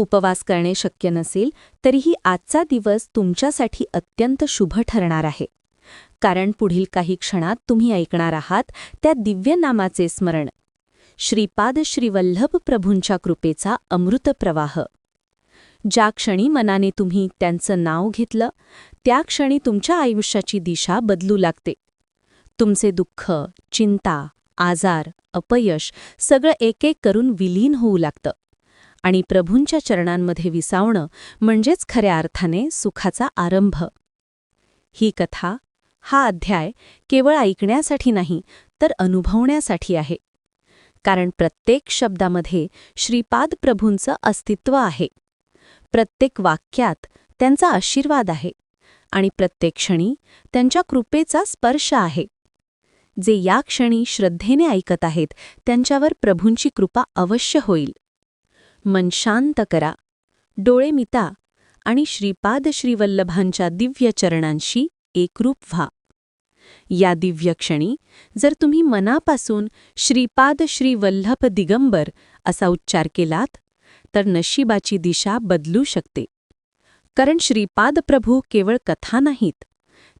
उपवास करणे शक्य नसेल तरीही आजचा दिवस तुमच्यासाठी अत्यंत शुभ ठरणार आहे. कारण पुढील काही क्षणात तुम्ही ऐकणार आहात त्या दिव्य नामाचे स्मरण. श्रीपाद श्रीवल्लभ प्रभूंच्या कृपेचा अमृत प्रवाह. ज्या क्षणी मनाने तुम्ही त्यांचं नाव घेतलं त्या क्षणी तुमच्या आयुष्याची दिशा बदलू लागते. तुमचे दुःख चिंता आजार अपयश सगळं एक एक करून विलीन होऊ लागतं. आणि प्रभूंच्या चरणांमध्ये विसावणं म्हणजेच खऱ्या अर्थाने सुखाचा आरंभ. ही कथा हा अध्याय केवळ ऐकण्यासाठी नाही तर अनुभवण्यासाठी आहे. कारण प्रत्येक शब्दामध्ये श्रीपाद प्रभूंचं अस्तित्व आहे. प्रत्येक वाक्यात त्यांचा आशीर्वाद आहे आणि प्रत्येक क्षणी त्यांच्या कृपेचा स्पर्श आहे. जे या क्षणी श्रद्धेने ऐकत आहेत त्यांच्यावर प्रभूंची कृपा अवश्य होईल. मन शांत करा. डोळे मिता आणि श्रीपाद श्रीवल्लभांच्या दिव्य चरणांशी एकरूप व्हा. या दिव्य क्षणी जर तुम्ही मनापासून श्रीपाद श्रीवल्लभ दिगंबर असा उच्चार केलात तर नशिबाची दिशा बदलू शकते. कारण श्रीपाद प्रभू केवळ कथा नाहीत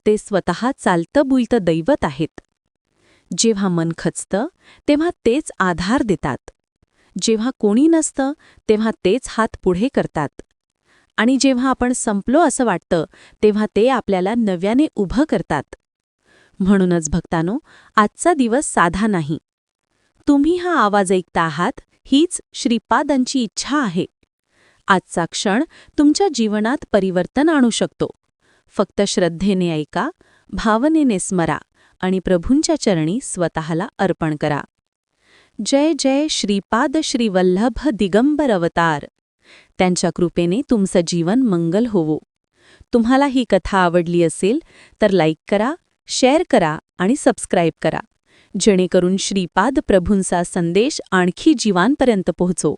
ते स्वतः चालतं बुलतं दैवत आहेत. जेव्हा मन खचतं तेव्हा तेच आधार देतात. जेव्हा कोणी नसतं तेव्हा तेच हात पुढे करतात. आणि जेव्हा आपण संपलो असं वाटतं तेव्हा ते आपल्याला नव्याने उभं करतात. म्हणूनच भक्तानो आजचा दिवस साधा नाही. तुम्ही हा आवाज ऐकता आहात हीच श्रीपादांची इच्छा आहे. आजचा क्षण तुमच्या जीवनात परिवर्तन आणू शकतो. फक्त श्रद्धेने ऐका भावनेने स्मरा आणि प्रभूंच्या चरणी स्वतःला अर्पण करा. जय जय श्रीपाद श्रीवल्लभ दिगंबर अवतार. त्यांच्या कृपेने तुमचं जीवन मंगल होवो. तुम्हाला ही कथा आवडली असेल तर लाईक करा शेअर करा आणि सबस्क्राईब करा. जेणेकरून श्रीपाद प्रभूंचा संदेश आणखी जीवांपर्यंत पोहोचो.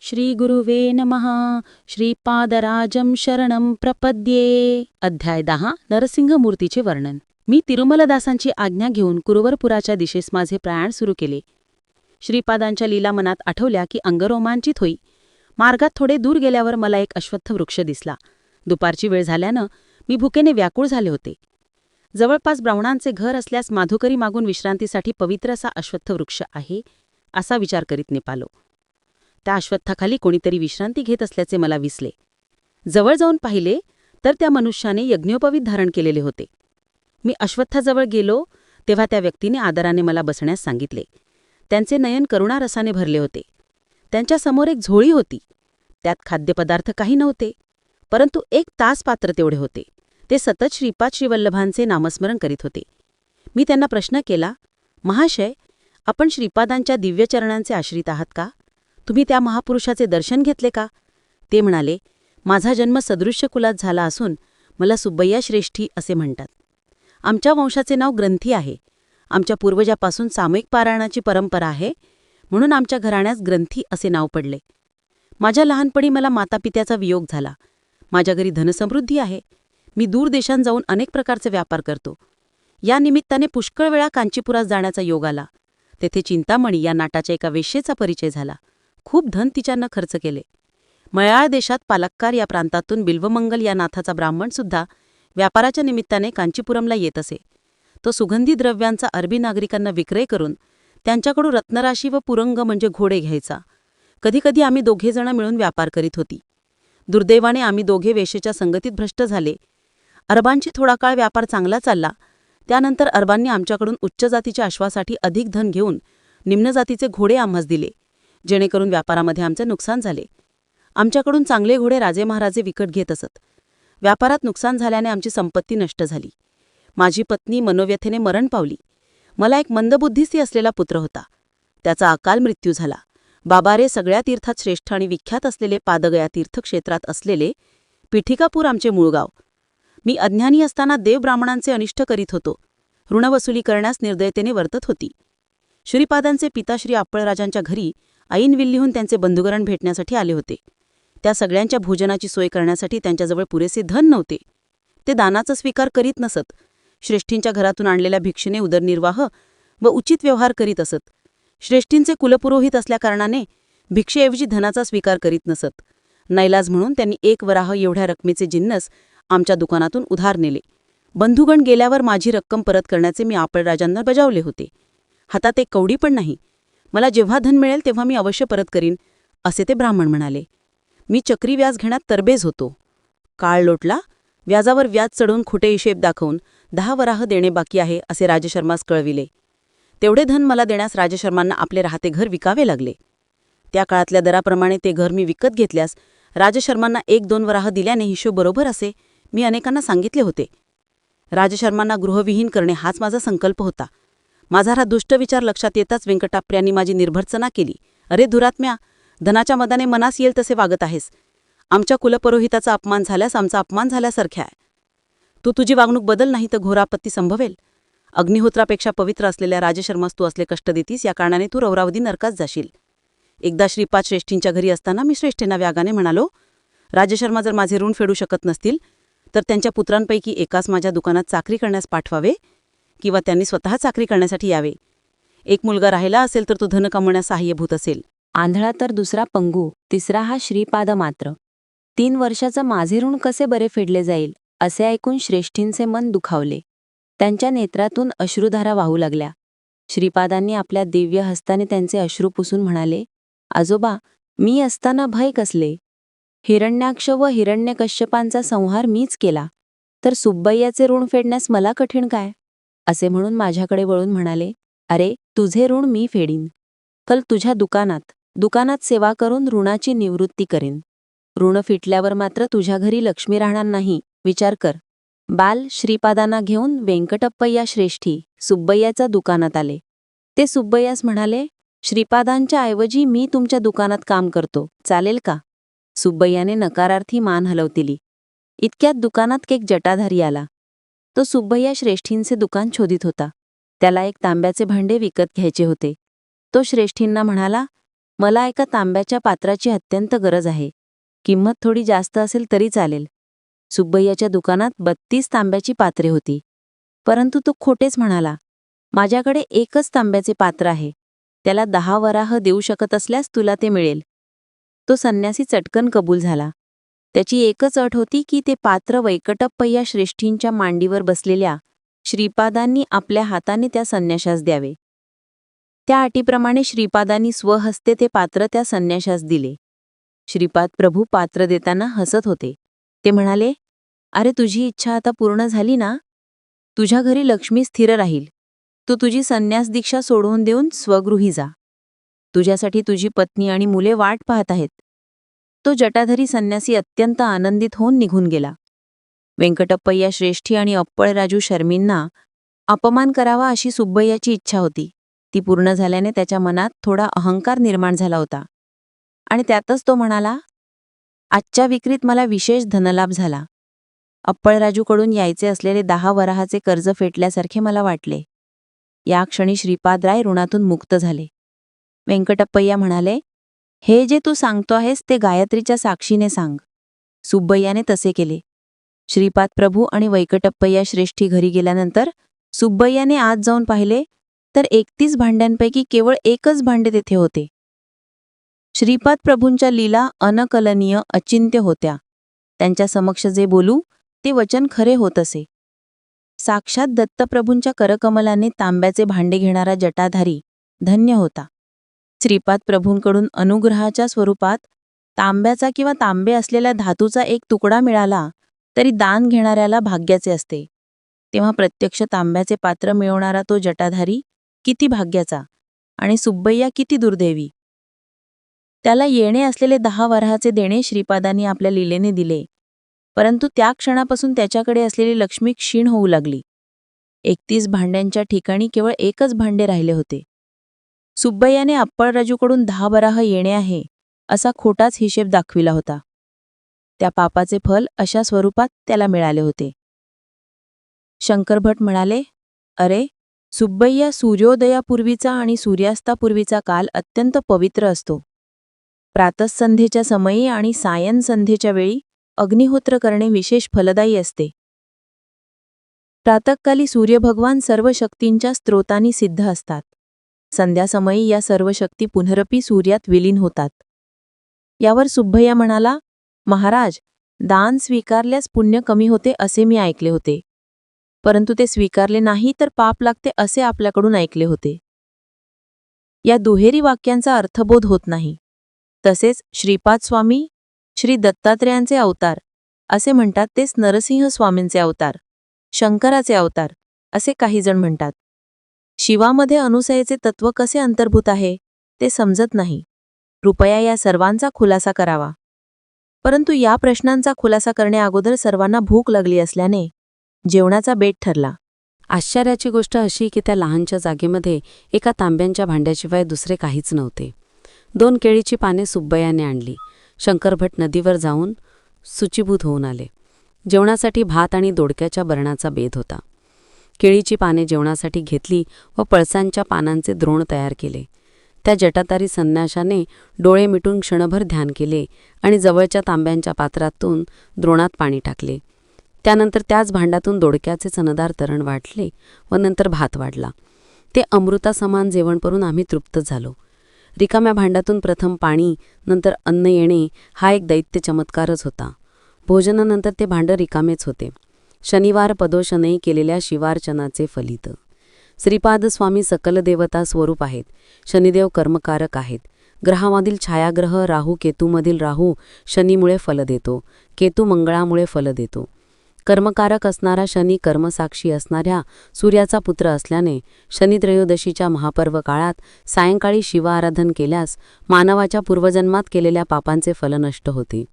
श्रीगुरुवे नमः. श्रीपादराजं शरणं प्रपद्ये. अध्याय दहा नरसिंहमूर्तीचे वर्णन. मी तिरुमलदासांची आज्ञा घेऊन कुरुवरपुराच्या दिशेस माझे प्रयाण सुरू केले. श्रीपादांच्या लीला मनात आठवल्या की अंगरोमांचित होई. मार्गात थोडे दूर गेल्यावर मला एक अश्वत्थ वृक्ष दिसला. दुपारची वेळ झाल्यानं मी भुकेने व्याकुळ झाले होते. जवळपास ब्राह्मणांचे घर असल्यास माधुकरी मागून विश्रांतीसाठी पवित्र असा अश्वत्थ वृक्ष आहे असा विचार करीत निपालो. त्या अश्वत्थाखाली कोणीतरी विश्रांती घेत असल्याचे मला विसले. जवळ जाऊन पाहिले तर त्या मनुष्याने यज्ञोपवीत धारण केलेले होते. मी अश्वत्थाजवळ गेलो तेव्हा त्या व्यक्तीने आदराने मला बसण्यास सांगितले. त्यांचे नयन करुणारसाने भरले होते. त्यांच्यासमोर एक झोळी होती. त्यात खाद्यपदार्थ काही नव्हते परंतु एक तास पात्र तेवढे होते. ते सतत श्रीपाद श्रीवल्लभांचे नामस्मरण करीत होते. मी त्यांना प्रश्न केला महाशय आपण श्रीपादांच्या दिव्यचरणांचे आश्रित आहात का? तुम्ही त्या महापुरुषाचे दर्शन घेतले का? ते म्हणाले माझा जन्म सदृश्य कुलात झाला असून मला सुब्बय्या श्रेष्ठी असे म्हणतात. आमच्या वंशाचे नाव ग्रंथी आहे. आमच्या पूर्वजापासून सामूहिक पारायणाची परंपरा आहे म्हणून आमच्या घराण्यास ग्रंथी असे नाव पडले. माझ्या लहानपणी मला मातापित्याचा वियोग झाला. माझ्या घरी धनसमृद्धी आहे. मी दूर देशांत जाऊन अनेक प्रकारचे व्यापार करतो. या निमित्ताने पुष्कळ वेळा कांचीपुरात जाण्याचा योग आला. तेथे चिंतामणी या नाटाच्या एका वेश्येचा परिचय झाला. खूप धन तिच्यानं खर्च केले. मयाळ देशात पालक्कार या प्रांतातून बिल्वमंगल या नाथाचा ब्राह्मणसुद्धा व्यापाराच्या निमित्ताने कांचीपुरमला येत असे. तो सुगंधी द्रव्यांचा अरबी नागरिकांना विक्रय करून त्यांच्याकडून रत्नराशी व पुरंग म्हणजे घोडे घ्यायचा. कधीकधी आम्ही दोघेजण मिळून व्यापार करीत होती. दुर्दैवाने आम्ही दोघे वेशेच्या संगतीत भ्रष्ट झाले. अरबांची थोडा काळ व्यापार चांगला चालला. त्यानंतर अरबांनी आमच्याकडून उच्च जातीच्या अश्वासाठी अधिक धन घेऊन निम्न जातीचे घोडे आम्हास दिले जेणेकरून व्यापारामध्ये आमचे नुकसान झाले. आमच्याकडून चांगले घोडे राजे महाराजे विकत घेत असत. व्यापारात नुकसान झाल्याने आमची संपत्ती नष्ट झाली. माझी पत्नी मनोव्यथेने मरण पावली. मला एक मंदबुद्धीसी असलेला पुत्र होता. त्याचा अकाल मृत्यू झाला. बाबारे सगळ्या तीर्थात श्रेष्ठ आणि विख्यात असलेले पादगया तीर्थक्षेत्रात असलेले पिठिकापूर आमचे मूळगाव. मी अज्ञानी असताना देवब्राह्मणांचे अनिष्ट करीत होतो. ऋणवसुली करण्यास निर्दयतेने वर्तत होती. श्रीपादांचे पिता श्री आप्पळराजांच्या घरी ऐनविल्लीहून त्यांचे बंधुगरण भेटण्यासाठी आले होते. त्या सगळ्यांच्या भोजनाची सोय करण्यासाठी त्यांच्याजवळ पुरेसे धन नव्हते. ते दानाचा स्वीकार करीत नसत. श्रेष्ठींच्या घरातून आणलेल्या भिक्षेने उदरनिर्वाह व उचित व्यवहार करीत असत. श्रेष्ठींचे कुलपुरोहित असल्याकारणाने भिक्षेऐवजी धनाचा स्वीकार करीत नसत. नैलाज म्हणून त्यांनी एक वराह एवढ्या रकमेचे जिन्नस आमच्या दुकानातून उधार नेले. बंधुगण गेल्यावर माझी रक्कम परत करण्याचे मी आपळराजांना बजावले होते. हातात एक कवडी पण नाही. मला जेव्हा धन मिळेल तेव्हा मी अवश्य परत करीन असे ते ब्राह्मण म्हणाले. मी चक्री व्याज घेण्यात तरबेज होतो. काळ लोटला व्याजावर व्याज चढवून खोटे हिशेब दाखवून दहा वराह देणे बाकी आहे असे राजशर्मास कळविले. तेवढे धन मला देण्यास राजशर्मांना आपले राहते घर विकावे लागले. त्या काळातल्या दराप्रमाणे ते घर मी विकत घेतल्यास राजशर्मांना एक दोन वराह दिल्याने हिशोब बरोबर असे मी अनेकांना सांगितले होते. राजशर्मांना गृहविहीन करणे हाच माझा संकल्प होता. माझा हा दुष्ट विचार लक्षात येताच व्यंकटाप्र्यांनी माझी निर्भर्सना केली. अरे धुरात्म्या धनाच्या मदाने मनास येईल तसे वागत आहेस. आमच्या कुलपुरोहिताचा अपमान झाल्यास आमचा अपमान झाल्यासारख्या आहे. तू तुझी वागणूक बदल नाही तर घोरापत्ती संभवेल. अग्निहोत्रापेक्षा पवित्र असलेल्या राजशर्मास तू असले कष्ट देतीस या कारणाने तू रौरावधी नरकात जाशील. एकदा श्रीपाद श्रेष्ठींच्या घरी असताना मी श्रेष्ठींना व्यागाने म्हणालो राजशर्मा जर माझे ऋण फेडू शकत नसतील तर त्यांच्या पुत्रांपैकी एकास माझ्या दुकानात चाकरी करण्यास पाठवावे किंवा त्यांनी स्वतः चाकरी करण्यासाठी यावे. एक मुलगा राहिला असेल तर तो धन कमवण्यास सहाय्यभूत असेल. आंधळा तर दुसरा पंगू तिसरा हा श्रीपाद मात्र. तीन वर्षाचं माझे ऋण कसे बरे फेडले जाईल? असे ऐकून श्रेष्ठींचे मन दुखावले. त्यांच्या नेत्रातून अश्रुधारा वाहू लागल्या. श्रीपादांनी आपल्या दिव्य हस्ताने त्यांचे अश्रू पुसून म्हणाले आजोबा मी असताना भय कसले? हिरण्याक्ष व हिरण्यकश्यपांचा संहार मीच केला. तर सुब्बय्याचे ऋण फेडण्यास मला कठीण काय? असे म्हणून माझ्याकडे वळून म्हणाले अरे तुझे ऋण मी फेडीन. कल तुझ्या दुकानात. दुकानात सेवा करून ऋणाची निवृत्ती करेन. ऋण फिटल्यावर मात्र तुझ्या घरी लक्ष्मी राहणार नाही. विचार कर. बाल श्रीपादांना घेऊन व्यंकटप्पय्या श्रेष्ठी सुब्बय्याच्या दुकानात आले. ते सुब्बय्यास म्हणाले श्रीपादांच्या ऐवजी मी तुमच्या दुकानात काम करतो. चालेल का? सुब्बय्याने नकारार्थी मान हलवतिली. इतक्यात दुकानात एक जटाधारी आला. तो सुब्बय्या श्रेष्ठींचे दुकान शोधित होता. त्याला एक तांब्याचे भांडे विकत घ्यायचे होते. तो श्रेष्ठींना म्हणाला मला एका तांब्याच्या पात्राची अत्यंत गरज आहे. किंमत थोडी जास्त असेल तरी चालेल. सुब्बय्याच्या दुकानात बत्तीस तांब्याची पात्रे होती. परंतु तो खोटेच म्हणाला माझ्याकडे एकच तांब्याचे पात्र आहे. त्याला दहा वराह देऊ शकत असल्यास तुला ते मिळेल. तो संन्यासी चटकन कबूल झाला. त्याची एकच अट होती की ते पात्र वैकटप्पय्या श्रेष्ठींच्या मांडीवर बसलेल्या श्रीपादांनी आपल्या हाताने त्या संन्याशास द्यावे. त्या अटीप्रमाणे श्रीपादांनी स्वहस्ते ते पात्र त्या संन्याशास दिले. श्रीपाद प्रभू पात्र देताना हसत होते. ते म्हणाले अरे तुझी इच्छा आता पूर्ण झाली ना? तुझ्या घरी लक्ष्मी स्थिर राहील. तू तुझी संन्यास दीक्षा सोडवून देऊन स्वगृही जा. तुझ्यासाठी तुझी पत्नी आणि मुले वाट पाहत आहेत. तो जटाधरी संन्यासी अत्यंत आनंदित होऊन निघून गेला. व्यंकटप्पय्या श्रेष्ठी आणि अप्पळराजू शर्मींना अपमान करावा अशी सुब्बय्याची इच्छा होती. ती पूर्ण झाल्याने त्याच्या मनात थोडा अहंकार निर्माण झाला होता. आणि त्यातच तो म्हणाला आजच्या विक्रीत मला विशेष धनलाभ झाला. अप्पळराजूकडून यायचे असलेले दहा वराहाचे कर्ज फेटल्यासारखे मला वाटले. या क्षणी श्रीपादराय ऋणातून मुक्त झाले. व्यंकटप्पय्या म्हणाले हे जे तू सांगतो आहेस ते गायत्रीच्या साक्षीने सांग. सुब्बय्याने तसे केले. श्रीपाद प्रभू आणि वैकटप्पय्या श्रेष्ठी घरी गेल्यानंतर सुब्बय्याने आत जाऊन पाहिले तर एकतीस भांड्यांपैकी केवळ एकच भांडे तेथे होते. श्रीपाद प्रभूंच्या लीला अनकलनीय अचिंत्य होत्या. त्यांच्या समक्ष जे बोलू ते वचन खरे होत असे. साक्षात दत्तप्रभूंच्या करकमलाने तांब्याचे भांडे घेणारा जटाधारी धन्य होता. श्रीपाद प्रभूंकडून अनुग्रहाच्या स्वरूपात तांब्याचा किंवा तांबे असलेल्या धातूचा एक तुकडा मिळाला तरी दान घेणाऱ्याला भाग्याचे असते. तेव्हा प्रत्यक्ष तांब्याचे पात्र मिळवणारा तो जटाधारी किती भाग्याचा आणि सुब्बय्या किती दुर्दैवी. त्याला येणे असलेले दहा वराहाचे देणे श्रीपादांनी आपल्या लीलेने दिले. परंतु त्या क्षणापासून त्याच्याकडे असलेली लक्ष्मी क्षीण होऊ लागली. एकतीस भांड्यांच्या ठिकाणी केवळ एकच भांडे राहिले होते. सुब्बय्याने अप्पळराजूकडून दहा वराह येणे आहे असा खोटाच हिशेब दाखविला होता. त्या पापाचे फल अशा स्वरूपात त्याला मिळाले होते. शंकरभट म्हणाले अरे सुब्बय्या सूर्योदयापूर्वीचा आणि सूर्यास्तापूर्वीचा काल अत्यंत पवित्र असतो. प्रातःसंध्येच्या समयी आणि सायन संध्येच्या वेळी अग्निहोत्र करणे विशेष फलदायी असते. प्रातःकाली सूर्यभगवान सर्व शक्तींच्या स्त्रोतांनी सिद्ध असतात. संध्यासमयी या सर्व शक्ती पुनरपी सूर्यात विलीन होतात. यावर सुब्भय्या म्हणाला महाराज दान स्वीकारल्यास पुण्य कमी होते असे मी ऐकले होते. परंतु ते स्वीकारले नाही तर पाप लागते असे आपल्याकडून ऐकले होते या दुहेरी वाक्यांचा अर्थबोध होत नाही. तसेच श्रीपाद स्वामी श्री दत्तात्रेयांचे अवतार असे म्हणतात तेच नरसिंह स्वामींचे अवतार शंकराचे अवतार असे काही जण म्हणतात. शिवामध्ये अनुसयेचे तत्व कसे अंतर्भूत आहे ते समजत नाही. कृपया या सर्वांचा खुलासा करावा. परंतु या प्रश्नांचा खुलासा करण्याअगोदर सर्वांना भूक लागली असल्याने जेवणाचा बेट ठरला. आश्चर्याची गोष्ट अशी की त्या लहानच्या जागेमध्ये एका तांब्यांच्या भांड्याशिवाय दुसरे काहीच नव्हते. दोन केळीची पाने सुब्बयाने आणली. शंकरभट नदीवर जाऊन सुचिभूत होऊन आले. जेवणासाठी भात आणि दोडक्याच्या बरणाचा बेद होता. केळीची पाने जेवणासाठी घेतली व पळसांच्या पानांचे द्रोण तयार केले. त्या जटातारी संन्याशाने डोळे मिटून क्षणभर ध्यान केले आणि जवळच्या तांब्यांच्या पात्रातून द्रोणात पाणी टाकले. त्यानंतर त्याच भांड्यातून दोडक्याचे चणदार तरण वाढले व नंतर भात वाढला. ते अमृतासमान जेवण करून आम्ही तृप्त झालो. रिकाम्या भांड्यातून प्रथम पाणी नंतर अन्न येणे हा एक दैत्य चमत्कारच होता. भोजनानंतर ते भांडं रिकामेच होते. शनिवार पदोशनई केलेल्या शिवार्चनाचे फलित. श्रीपाद स्वामी सकल देवता स्वरूप आहेत. शनिदेव कर्मकारक आहेत. ग्रहामधील छायाग्रह राहू केतूमधील राहू शनीमुळे फल देतो. केतू मंगळामुळे फल देतो. कर्मकारक असणारा शनी कर्मसाक्षी असणाऱ्या सूर्याचा पुत्र असल्याने शनित्रयोदशीच्या महापर्व काळात सायंकाळी शिवाराधन केल्यास मानवाच्या पूर्वजन्मात केलेल्या पापांचे फल नष्ट होते.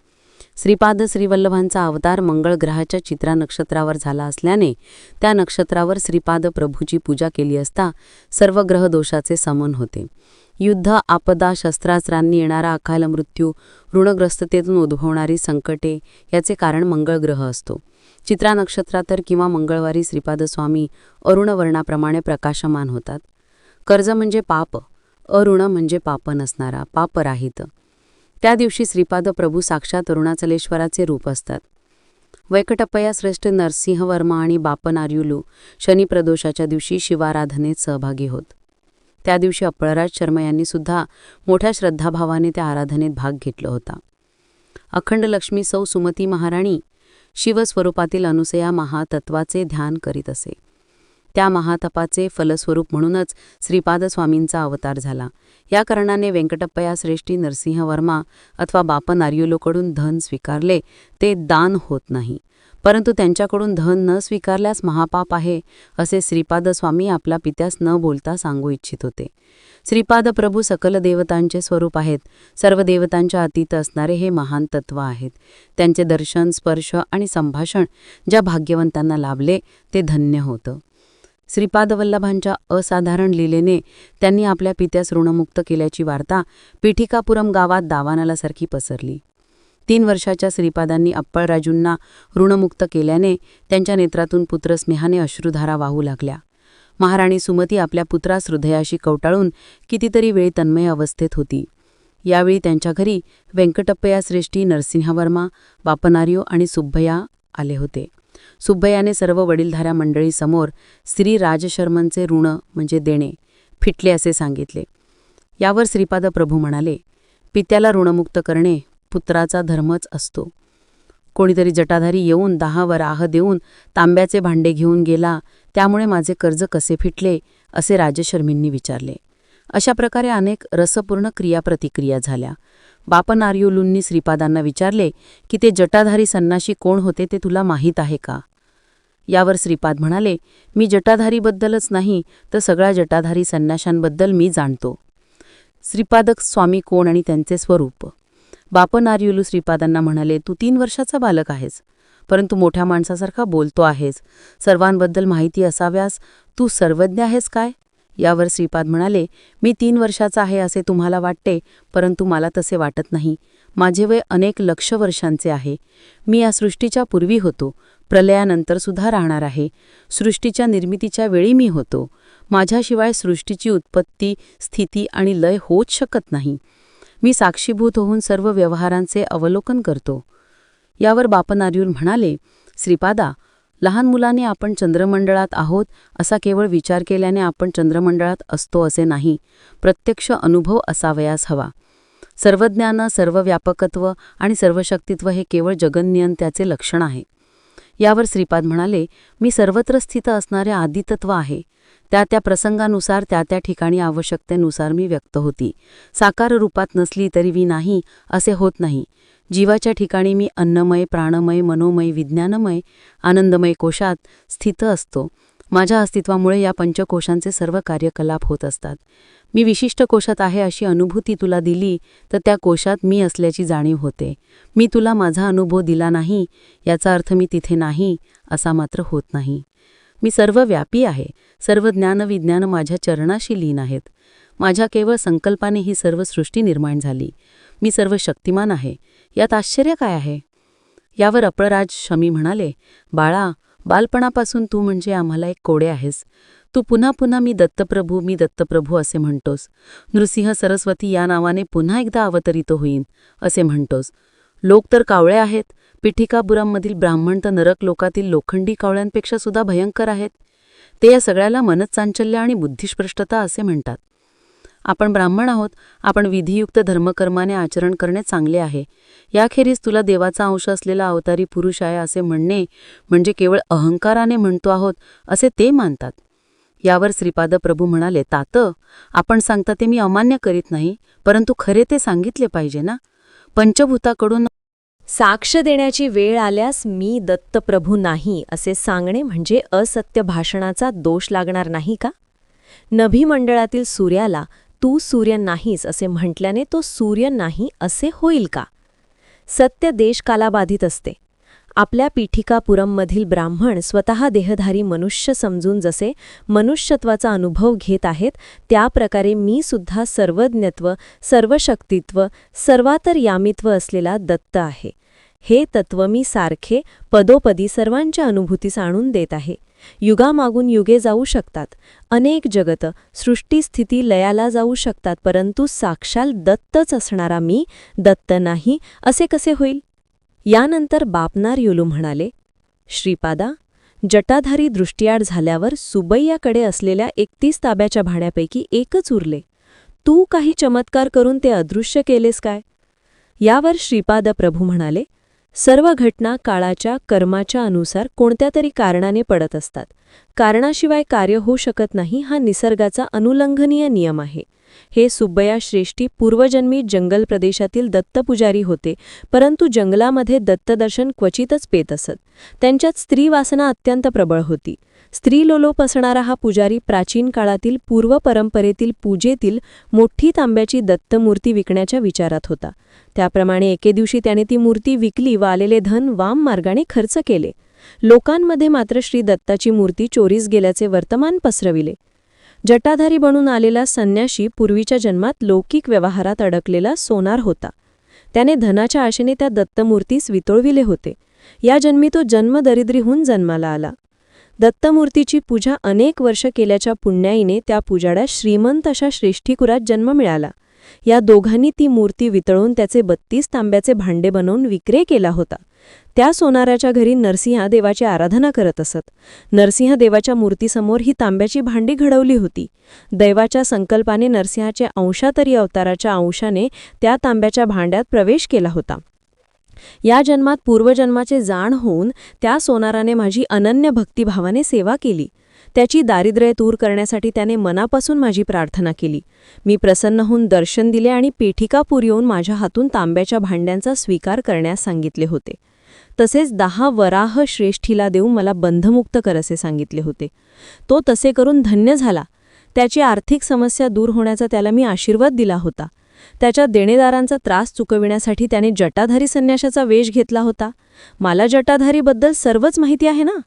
श्रीपाद श्रीवल्लभांचा अवतार मंगळ ग्रहाच्या चित्रा नक्षत्रावर झाला असल्याने त्या नक्षत्रावर श्रीपाद प्रभूची पूजा केली असता सर्व ग्रह दोषाचे समन होते. युद्ध आपदा शस्त्रास्त्रांनी येणारा अकाल मृत्यू ऋणग्रस्ततेतून उद्भवणारी संकटे याचे कारण मंगळ ग्रह असतो. चित्रा नक्षत्रात तर किंवा मंगळवारी श्रीपाद स्वामी अरुणवर्णाप्रमाणे प्रकाशमान होतात. कर्ज म्हणजे पाप अरुण म्हणजे पाप नसणारा पापराहित. त्या दिवशी श्रीपाद प्रभू साक्षात अरुणाचलेश्वराचे रूप असतात. वैकटप्पया श्रेष्ठ नरसिंहवर्मा आणि बापन आर्युलू शनिप्रदोषाच्या दिवशी शिवाराधनेत सहभागी होत. त्या दिवशी अप्पळराज शर्मा यांनी सुद्धा मोठ्या श्रद्धाभावाने त्या आराधनेत भाग घेतला होता. अखंड लक्ष्मी सौ सुमती महाराणी शिवस्वरूपातील अनुसया महातत्वाचे ध्यान करीत असे. त्या महातपाचे फलस्वरूप म्हणूनच श्रीपादस्वामींचा अवतार झाला. या कारणाने व्यंकटप्पया श्रेष्ठी नरसिंह वर्मा अथवा बापन आर्युलोकडून धन स्वीकारले ते दान होत नाही. परंतु त्यांच्याकडून धन न स्वीकारल्यास महापाप आहे असे श्रीपाद स्वामी आपल्या पित्यास न बोलता सांगू इच्छित होते. श्रीपाद प्रभू सकल देवतांचे स्वरूप आहेत सर्व देवतांच्या अतीत असणारे हे महान तत्व आहेत. त्यांचे दर्शन स्पर्श आणि संभाषण ज्या भाग्यवंतांना लाभले ते धन्य होतं. श्रीपाद वल्लभांच्या असाधारण लीलेने त्यांनी आपल्या पित्यास ऋणमुक्त केल्याची वार्ता पिठिकापुरम गावात दावानालासारखी पसरली. तीन वर्षाच्या श्रीपादांनी अप्पळराजूंना ऋणमुक्त केल्याने त्यांच्या नेत्रातून पुत्रस्नेहाने अश्रुधारा वाहू लागल्या. महाराणी सुमती आपल्या पुत्रास हृदयाशी कवटाळून कितीतरी वेळ तन्मय अवस्थेत होती. यावेळी त्यांच्या घरी व्यंकटप्पया श्रेष्ठी नरसिंहवर्मा बापनार्यो आणि सुब्भया आले होते. सुब्भयाने सर्व वडीलधाऱ्या मंडळीसमोर श्री राजशर्मनचे ऋण म्हणजे देणे फिटले असे सांगितले. यावर श्रीपाद प्रभू म्हणाले पित्याला ऋणमुक्त करणे पुत्राचा धर्मच असतो. कोणीतरी जटाधारी येऊन दहावर आह देऊन तांब्याचे भांडे घेऊन गेला त्यामुळे माझे कर्ज कसे फिटले असे राजशर्मींनी विचारले. अशा प्रकारे अनेक रसपूर्ण क्रियाप्रतिक्रिया झाल्या. बापन आर्युलूंनी श्रीपादांना विचारले की ते जटाधारी संन्याशी कोण होते ते तुला माहीत आहे का? यावर श्रीपाद म्हणाले मी जटाधारीबद्दलच नाही तर सगळ्या जटाधारी संन्याशांबद्दल मी जाणतो. श्रीपादक स्वामी कोण आणि त्यांचे स्वरूप? बापनार्युलू श्रीपादांना म्हणाले तू तीन वर्षाचा बालक आहेस परंतु मोठ्या माणसासारखा बोलतो आहेस. सर्वांबद्दल माहिती असाव्यास. तू सर्वज्ञ आहेस काय? यावर श्रीपाद म्हणाले मी तीन वर्षाचा आहे असे तुम्हाला वाटते परंतु मला तसे वाटत नाही. माझे वय अनेक लक्ष वर्षांचे आहे. मी या सृष्टीच्या पूर्वी होतो. प्रलयानंतर सुद्धा राहणार आहे. सृष्टीच्या निर्मितीच्या वेळी मी होतो. माझ्याशिवाय सृष्टीची उत्पत्ती स्थिती आणि लय होच शकत नाही. मी साक्षीभूत होऊन सर्व व्यवहारांचे अवलोकन करतो. यावर बापनार्यूर म्हणाले श्रीपादा लहान मुलाने आपण चंद्रमंडळात आहोत असा केवळ विचार केल्याने आपण चंद्रमंडळात असतो असे नाही. प्रत्यक्ष अनुभव असावयास हवा. सर्वज्ञान सर्व व्यापकत्व आणि सर्वशक्तित्व हे केवळ जगन्नियन त्याचे लक्षण आहे. यावर श्रीपाद म्हणाले मी सर्वत्र स्थित असणारे आदितत्व आहे. त्या त्या प्रसंगानुसार त्या त्या ठिकाणी आवश्यकतेनुसार मी व्यक्त होती. साकार रूपात नसली तरी मी नाही असे होत नाही. जीवाच्या ठिकाणी मी अन्नमय प्राणमय मनोमय विज्ञानमय आनंदमय कोशात स्थित असतो. माझ्या अस्तित्वामुळे या पंचकोशांचे सर्व कार्यकलाप होत असतात. मी विशिष्ट कोशात आहे अशी अनुभूती तुला दिली तर त्या कोशात मी असल्याची जाणीव होते. मी तुला माझा अनुभव दिला नाही याचा अर्थ मी तिथे नाही असा मात्र होत नाही. मी सर्व व्यापी आहे. सर्व ज्ञानविज्ञान माझ्या चरणाशी लीन आहेत. माझ्या केवळ संकल्पाने ही सर्व सृष्टी निर्माण झाली. मी सर्व शक्तिमान आहे. यात आश्चर्य काय आहे? यावर अपळराज शमी म्हणाले बाळा बालपणापासून तू म्हणजे आम्हाला एक कोडे आहेस. तू पुन्हा पुन्हा मी दत्तप्रभू मी दत्तप्रभू असे म्हणतोस. नृसिंह सरस्वती या नावाने पुन्हा एकदा अवतरित होईन असे म्हणतोस. लोक तर कावळे आहेत पिठिकापुराममधील ब्राह्मण तर नरक लोकातील लोखंडी कावळ्यांपेक्षा सुद्धा भयंकर आहेत. ते या सगळ्याला मनचांचल्य आणि बुद्धिस्पृष्टता असे म्हणतात. आपण ब्राह्मण आहोत आपण विधियुक्त धर्मकर्माने आचरण करणे चांगले आहे. याखेरीज तुला देवाचा अंश असलेला अवतारी पुरुष आहे असे म्हणणे म्हणजे केवळ अहंकाराने म्हणतो आहोत असे ते मानतात. यावर श्रीपाद प्रभू म्हणाले तात आपण सांगता ते मी अमान्य करीत नाही परंतु खरे ते सांगितले पाहिजे ना? पंचभूताकडून साक्ष देण्याची वेळ आल्यास मी दत्तप्रभू नाही असे सांगणे म्हणजे असत्य भाषणाचा दोष लागणार नाही का? नभी मंडळातील सूर्याला तू सूर्य नाहीस असे म्हटल्याने तो सूर्य नाही असे होईल का? सत्य देश कालाबाधित असते. आपल्या पीठिकापुरममधील ब्राह्मण स्वतः देहधारी मनुष्य समजून जसे मनुष्यत्वाचा अनुभव घेत आहेत त्याप्रकारे मी सुद्धा सर्वज्ञत्व सर्वशक्तित्व सर्वातर यामित्व असलेला दत्त आहे. हे तत्व मी सारखे पदोपदी सर्वांच्या अनुभूतीस आणून देत आहे. युगामागून युगे जाऊ शकतात. अनेक जगत सृष्टीस्थिती लयाला जाऊ शकतात परंतु साक्षाल दत्तच असणारा मी दत्त नाही असे कसे होईल? यानंतर बापनार युलू म्हणाले श्रीपादा जटाधारी दृष्टीआड झाल्यावर सुबैयाकडे असलेल्या एकतीस ताब्याच्या भाण्यापैकी एकच उरले. तू काही चमत्कार करून ते अदृश्य केलेस काय? यावर श्रीपाद प्रभू म्हणाले सर्व घटना काळाच्या कर्माच्या अनुसार कोणत्या तरी कारणाने पडत असतात. कारणाशिवाय कार्य होऊ शकत नाही हा निसर्गाचा अनुलंघनीय नियम आहे. हे सुब्बया श्रेष्ठी पूर्वजन्मी जंगल प्रदेशातील दत्तपुजारी होते परंतु जंगलामध्ये दत्तदर्शन क्वचितच पेत असत. त्यांच्यात स्त्रीवासना अत्यंत प्रबळ होती. स्त्रीलोलोप असणारा हा पुजारी प्राचीन काळातील पूर्व परंपरेतील पूजेतील मोठी तांब्याची दत्तमूर्ती विकण्याच्या विचारात होता. त्याप्रमाणे एके दिवशी त्याने ती मूर्ती विकली व आलेले धन वाम मार्गाने खर्च केले. लोकांमध्ये मात्र श्री दत्ताची मूर्ती चोरीस गेल्याचे वर्तमान पसरविले. जटाधारी बनून आलेला संन्याशी पूर्वीच्या जन्मात लौकिक व्यवहारात अडकलेला सोनार होता. त्याने धनाच्या आशेने त्या दत्तमूर्तीस वितोळविले होते. या जन्मी तो जन्मदरिद्रीहून जन्माला आला. दत्तमूर्तीची पूजा अनेक वर्ष केल्याच्या पुण्याईने त्या पुजाड्या श्रीमंत अशा श्रेष्ठीकुरात जन्म मिळाला. या दोघांनी ती मूर्ती वितळून त्याचे बत्तीस तांब्याचे भांडे बनवून विक्रय केला होता. त्या सोनाराच्या घरी नरसिंहा देवाची आराधना करत असत. नरसिंह देवाच्या मूर्तीसमोर ही तांब्याची भांडी घडवली होती. दैवाच्या संकल्पाने नरसिंहाचे अंशातरी अवताराच्या अंशाने त्या तांब्याच्या भांड्यात प्रवेश केला होता. या जन्मात पूर्वजन्माचे जाण होऊन त्या सोनाराने माझी अनन्य भक्तिभावाने सेवा केली. त्याची दारिद्र्य दूर करण्यासाठी त्याने मनापासून माझी प्रार्थना केली. मी प्रसन्न होऊन दर्शन दिले आणि पेठिकापूर येऊन माझ्या हातून तांब्याच्या भांड्यांचा स्वीकार करण्यास सांगितले होते. तसेच दहा वराह श्रेष्ठीला देऊन मला बंधमुक्त कर असे सांगितले होते. तो तसे करून धन्य झाला. त्याची आर्थिक समस्या दूर होण्याचा त्याला मी आशीर्वाद दिला होता. त्याच्या देणेदारांचा त्रास चुकविण्यासाठी त्याने जटाधारी संन्याशाचा वेश घेतला होता. मला जटाधारीबद्दल सर्वच माहिती आहे ना?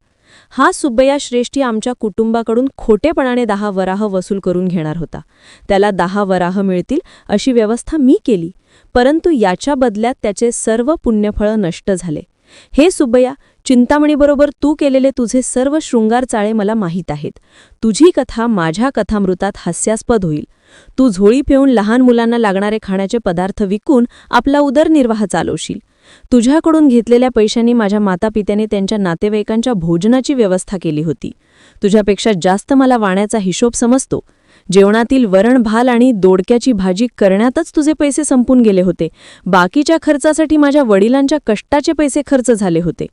हा सुब्बया श्रेष्ठी आमच्या कुटुंबाकडून खोटेपणाने दहा वराह वसूल करून घेणार होता. त्याला दहा वराह मिळतील अशी व्यवस्था मी केली परंतु याच्या बदल्यात त्याचे सर्व पुण्यफळं नष्ट झाले. हे सुब्बया चिंतामणीबरोबर तू केलेले तुझे सर्व शृंगार चाळे मला माहीत आहेत. तुझी कथा माझ्या कथामृतात हास्यास्पद होईल. तू झोळी पिऊन लहान मुलांना लागणारे खाण्याचे पदार्थ विकून आपला उदरनिर्वाह चालवशील. तुझ्याकडून घेतलेल्या पैशांनी माझ्या मातापित्याने त्यांच्या नातेवाईकांच्या भोजनाची व्यवस्था केली होती. तुझ्यापेक्षा जास्त मला वाण्याचा हिशोब समजतो. जेवणातील वरण भाल आणि दोडक्याची भाजी करण्यातच तुझे पैसे संपून गेले होते. बाकीच्या खर्चासाठी माझ्या वडिलांच्या कष्टाचे पैसे खर्च झाले होते.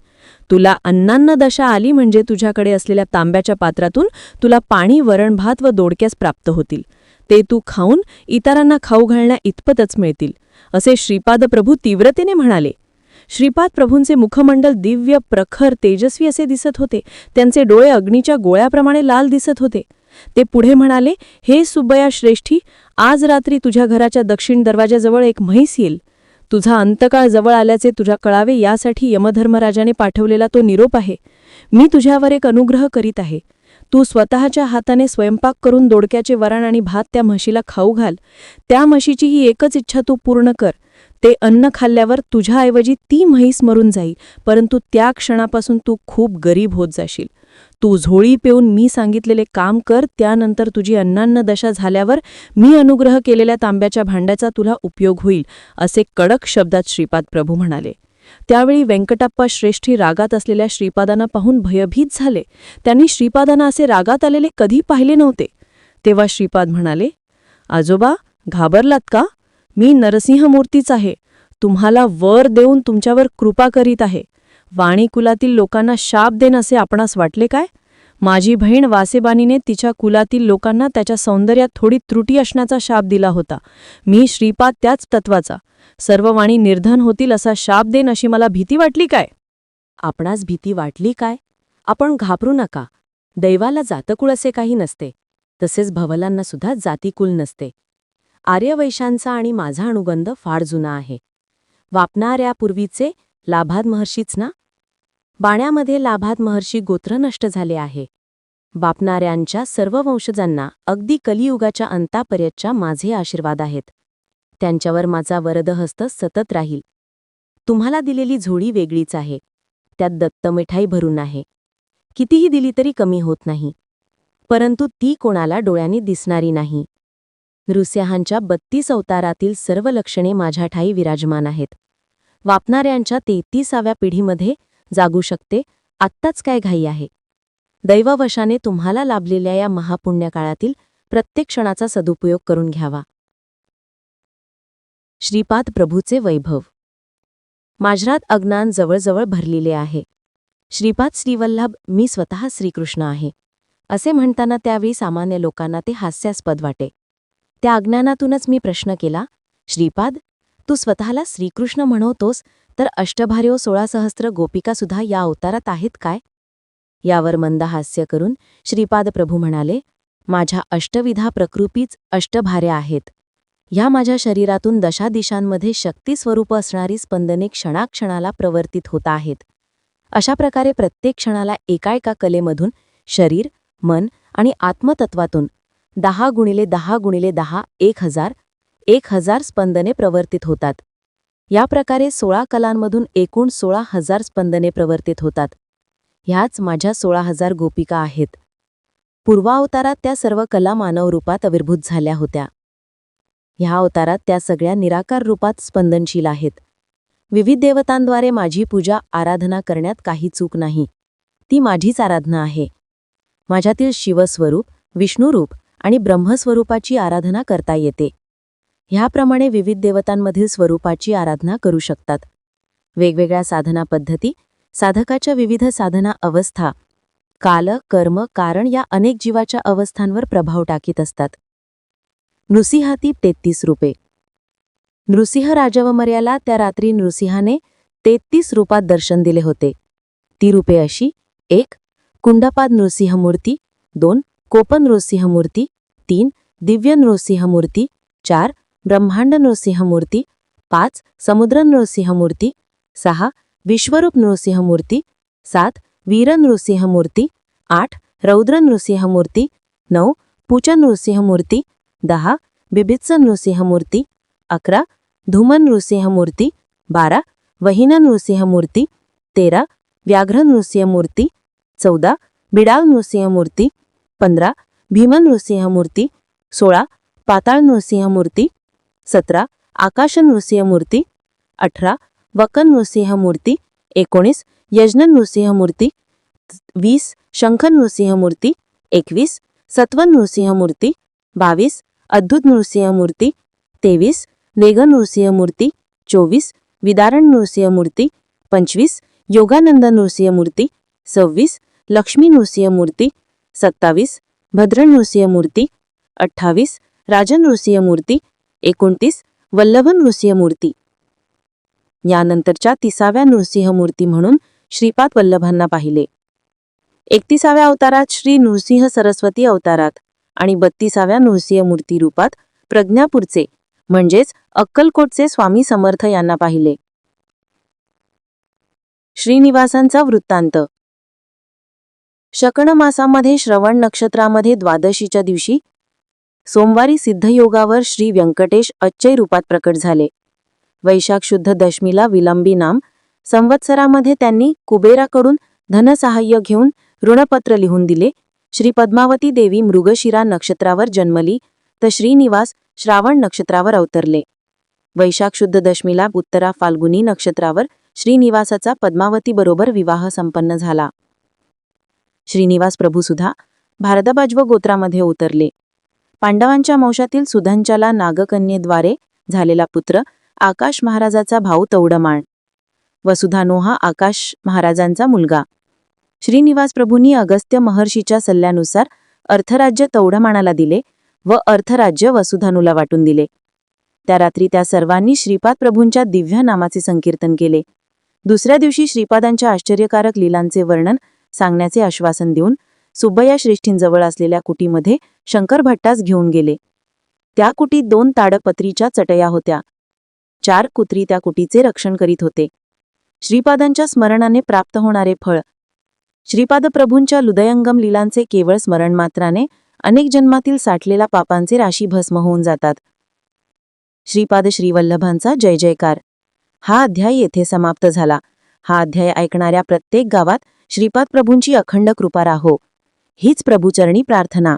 तुला अन्नान्न दशा आली म्हणजे तुझ्याकडे असलेल्या तांब्याच्या पात्रातून तुला पाणी वरण भात व दोडक्यास प्राप्त होतील. ते तू खाऊन इतरांना खाऊ घालण्या इतपतच मिळतील. असे श्रीपाद प्रभू तीव्रतेने म्हणाले. श्रीपाद प्रभूंचे मुखमंडल दिव्य प्रखर तेजस्वी असे दिसत होते. त्यांचे डोळे अग्नीच्या गोळ्याप्रमाणे लाल दिसत होते. ते पुढे म्हणाले हे सुब्बया श्रेष्ठी आज रात्री तुझ्या घराच्या दक्षिण दरवाजाजवळ एक म्हैस येईल. तुझा अंतकाळ जवळ आल्याचे तुझ्या कळावे यासाठी यमधर्मराजाने पाठवलेला तो निरोप आहे. मी तुझ्यावर एक अनुग्रह करीत आहे. तू स्वतःच्या हाताने स्वयंपाक करून दोडक्याचे वरण आणि भात त्या म्हशीला खाऊ घाल. त्या म्हशीची ही एकच इच्छा तू पूर्ण कर. ते अन्न खाल्ल्यावर तुझ्याऐवजी ती म्हैस मरून जाईल परंतु त्या क्षणापासून तू खूप गरीब होत जाशील. तू झोळी पेऊन मी सांगितलेले काम कर त्यानंतर तुझी अन्नान्न दशा झाल्यावर मी अनुग्रह केलेल्या तांब्याच्या भांड्याचा तुला उपयोग होईल असे कडक शब्दात श्रीपाद प्रभू म्हणाले. त्यावेळी व्यंकटाप्पा श्रेष्ठी रागात असलेल्या श्रीपादांना पाहून भयभीत झाले. त्यांनी श्रीपादांना असे रागात आलेले कधी पाहिले नव्हते. तेव्हा श्रीपाद म्हणाले आजोबा घाबरलात का? मी नरसिंहमूर्तीच आहे. तुम्हाला वर देऊन तुमच्यावर कृपा करीत आहे. वाणी कुलातील लोकांना शाप देन असे आपणास वाटले काय? माझी बहीण वासेबानीने तिच्या कुलातील लोकांना त्याच्या सौंदर्यात थोडी त्रुटी असण्याचा शाप दिला होता. मी श्रीपाद त्याच तत्वाचा. सर्व वाणी निर्धन होतील असा शाप देन अशी मला भीती वाटली काय? आपणास भीती वाटली काय? आपण घाबरू नका. दैवाला जातकुळ असे काही नसते. तसेच भवलांना सुद्धा जातीकुल नसते. आर्यवैशांचा आणि माझा अनुगंध फार जुना आहे. वापणाऱ्यापूर्वीचे लाभाद महर्षीच ना? बाण्यामध्ये लाभात महर्षी गोत्र नष्ट झाले आहे. बापणाऱ्यांच्या सर्व वंशजांना अगदी कलियुगाच्या अंतापर्यंतच्या माझे आशीर्वाद आहेत. त्यांच्यावर माझा वरदहस्त सतत राहील. तुम्हाला दिलेली झोळी वेगळीच आहे. त्यात दत्त मिठाई भरून आहे. कितीही दिली तरी कमी होत नाही. परंतु ती कोणाला डोळ्यांनी दिसणारी नाही. नृसिंहांच्या बत्तीस अवतारातील सर्व लक्षणे माझ्या ठाई विराजमान आहेत. वापणाऱ्यांच्या तेहतीसाव्या पिढीमध्ये जागू शकते आत्ताच काय घाई आहे? दैववशाने तुम्हाला लाभलेल्या या महापुण्यकाळातील प्रत्येक क्षणाचा सदुपयोग करून घ्यावा. श्रीपाद प्रभूचे वैभव. माझरात अज्ञान जवळजवळ भरलेले आहे. श्रीपाद श्रीवल्लभ मी स्वतः श्रीकृष्ण आहे. असे म्हणताना त्यावेळी सामान्य लोकांना ते हास्यास्पद वाटे. त्या अज्ञानातूनच मी प्रश्न केला श्रीपाद तू स्वतःला श्रीकृष्ण म्हणवतोस तर अष्टभार्यो सोळा सहस्त्र गोपिकासुद्धा या अवतारात आहेत काय? यावर मंद हास्य करून श्रीपाद प्रभू म्हणाले माझ्या अष्टविधा प्रकृपीच अष्टभार्या आहेत. ह्या माझ्या शरीरातून दशा दिशांमध्ये शक्तीस्वरूप असणारी स्पंदने क्षणाक्षणाला प्रवर्तित होत आहेत. अशा प्रकारे प्रत्येक क्षणाला एका एका कलेमधून शरीर मन आणि आत्मतत्वातून दहा गुणिले दहा गुणिले दहा एक हजार एक हजार स्पंदने प्रवर्तित होतात. या प्रकारे सोळा कलांमधून एकूण सोळा हजार स्पंदने प्रवर्तित होतात. ह्याच माझ्या सोळा हजार गोपिका आहेत. पूर्वावतारात त्या सर्व कला मानव रूपात आविर्भूत झाल्या होत्या. ह्या अवतारात त्या सगळ्या निराकार रूपात स्पंदनशील आहेत. विविध देवतांद्वारे माझी पूजा आराधना करण्यात काही चूक नाही. ती माझीच आराधना आहे. माझ्यातील शिवस्वरूप विष्णुरूप आणि ब्रह्मस्वरूपाची आराधना करता येते. ह्याप्रमाणे विविध देवतांमधील स्वरूपाची आराधना करू शकतात. वेगवेगळ्या साधना पद्धती साधकाच्या विविध साधना अवस्था काल कर्म कारण या अनेक जीवाच्या अवस्थांवर प्रभाव टाकीत असतात. नृसिंहाती तेहतीस रूपे. नृसिंह राजवमर्याला त्या रात्री नृसिंहाने तेहतीस रूपात दर्शन दिले होते. ती रूपे अशी एक कुंडपाद नृसिंहमूर्ती दोन कोपन नृसिंहमूर्ती तीन दिव्य नृसिंहमूर्ती चार ब्रह्मांड नृसिंहमूर्ती पाच समुद्र नृसिंहमूर्ती सहा विश्वरूप नृसिंहमूर्ती सात वीर नृसिंहमूर्ती आठ रौद्र नृसिंहमूर्ती नऊ पूच नृसिंहमूर्ती दहा बिबित्स नृसिंहमूर्ती अकरा धुमन नृसिंहमूर्ती बारा वहिन नृसिंहमूर्ती तेरा व्याघ्र नृसिंहमूर्ती चौदा बिडाल नृसिंहमूर्ती पंधरा भीमन नृसिंहमूर्ती सोळा पाताळ नृसिंहमूर्ती सतरा आकाश नृसिंहमूर्ती अठरा वकन नृसिंहमूर्ती एकोणीस यज्ञ नृसिंहमूर्ती वीस शंख नृसिंहमूर्ती एकवीस सत्वन नृसिंहमूर्ती बावीस अद्भुत नृसिंहमूर्ती तेवीस वेग नृसिंहमूर्ती चोवीस विदारण नृसिंहमूर्ती पंचवीस योगानंद नृसिंहमूर्ती सव्वीस लक्ष्मी नृसिंहमूर्ती सत्तावीस भद्र नृसिंहमूर्ती अठ्ठावीस राजन नृसिंहमूर्ती एकोणतीस वल्लभ नृसिंहमूर्ती. यानंतरच्या तिसाव्या नृसिंहमूर्ती म्हणून श्रीपाद वल्लभांना पाहिले. एकतीसाव्या अवतारात श्री नृसिंह सरस्वती अवतारात आणि बत्तीसाव्या नृसिंहमूर्ती रूपात प्रज्ञापूरचे म्हणजेच अक्कलकोटचे स्वामी समर्थ यांना पाहिले. श्रीनिवासांचा वृत्तांत. शकण मासामध्ये श्रवण नक्षत्रामध्ये द्वादशीच्या दिवशी सोमवारी सिद्धयोगावर श्री व्यंकटेश अच्चय रूपात प्रकट झाले. वैशाख शुद्ध दशमीला विलंबी नाम. संवत्सरामध्ये त्यांनी कुबेराकडून धनसहाय्य घेऊन ऋणपत्र लिहून दिले. श्री पद्मावती देवी मृगशिरा नक्षत्रावर जन्मली तर श्रीनिवास श्रावण नक्षत्रावर अवतरले. वैशाख शुद्ध दशमीला उत्तरा फाल्गुनी नक्षत्रावर श्रीनिवासाचा पद्मावतीबरोबर विवाह संपन्न झाला. श्रीनिवास प्रभूसुद्धा भारदाबाज व गोत्रामध्ये उतरले पांडवांच्या वंशातील सुधंच्याला नागकन्येद्वारे झालेला पुत्र आकाश महाराजाचा भाऊ तौडमाण वसुधानो हा आकाश महाराजांचा मुलगा. श्रीनिवास प्रभूंनी अगस्त्य महर्षीच्या सल्ल्यानुसार अर्थराज्य तौडमाणाला दिले व अर्थराज्य वसुधानूला वाटून दिले. त्या रात्री त्या सर्वांनी श्रीपाद प्रभूंच्या दिव्य नामाचे संकीर्तन केले. दुसऱ्या दिवशी श्रीपादांच्या आश्चर्यकारक लीलांचे वर्णन सांगण्याचे आश्वासन देऊन सुब्बया श्रेष्ठींजवळ असलेल्या कुटीमध्ये शंकर भट्टास घेऊन गेले. त्या कुटीत दोन ताडपत्रीच्या चटया होत्या. चार कुत्री त्या कुटीचे रक्षण करीत होते. श्रीपादांच्या स्मरणाने प्राप्त होणारे फळ. श्रीपाद प्रभूंच्या हृदयंगम लीलांचे केवळ स्मरण मात्राने अनेक जन्मातील साठलेला पापांचे राशी भस्म होऊन जातात. श्रीपाद श्रीवल्लभांचा जय जयकार. हा अध्याय येथे समाप्त झाला. हा अध्याय ऐकणाऱ्या प्रत्येक गावात श्रीपाद प्रभूंची अखंड कृपा राहो. हीच प्रभूचरणी प्रार्थना.